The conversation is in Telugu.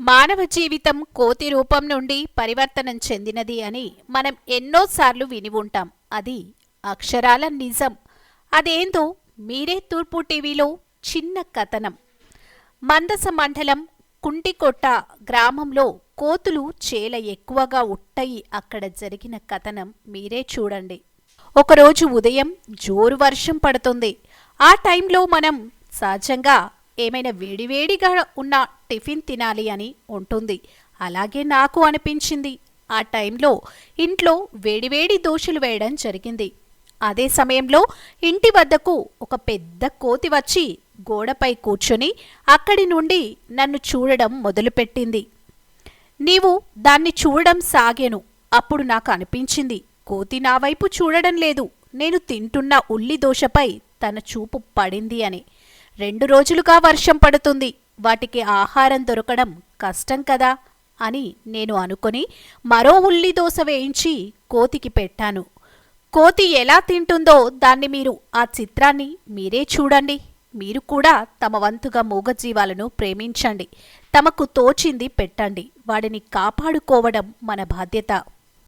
మానవ జీవితం కోతి రూపం నుండి పరివర్తనం చెందినది అని మనం ఎన్నోసార్లు విని ఉంటాం. అది అక్షరాల నిజం. అదేందో మీరే తూర్పు టీవీలో చిన్న కథనం. మందస మండలం కుంటికొట్ట గ్రామంలో కోతులు చేల ఎక్కువగా ఉట్టయి అక్కడ జరిగిన కథనం మీరే చూడండి. ఒకరోజు ఉదయం జోరు వర్షం పడుతుంది. ఆ టైంలో మనం సహజంగా ఏమైనా వేడివేడిగా ఉన్న టిఫిన్ తినాలి అని ఉంటుంది. అలాగే నాకు అనిపించింది. ఆ టైంలో ఇంట్లో వేడివేడి దోశలు వేయడం జరిగింది. అదే సమయంలో ఇంటి వద్దకు ఒక పెద్ద కోతి వచ్చి గోడపై కూర్చొని అక్కడి నుండి నన్ను చూడడం మొదలుపెట్టింది. నీవు దాన్ని చూడడం సాగాను. అప్పుడు నాకు అనిపించింది. కోతి నా వైపు చూడడం లేదు. నేను తింటున్న ఉల్లి దోశపై తన చూపు పడింది అని. రెండు రోజులుగా వర్షం పడుతుంది. వాటికి ఆహారం దొరకడం కష్టం కదా అని నేను అనుకొని మరో ఉల్లి దోశ వేయించి కోతికి పెట్టాను. కోతి ఎలా తింటుందో దాన్ని మీరు ఆ చిత్రాన్ని మీరే చూడండి. మీరు కూడా తమ వంతుగా మూగజీవాలను ప్రేమించండి. తమకు తోచింది పెట్టండి. వాడిని కాపాడుకోవడం మన బాధ్యత.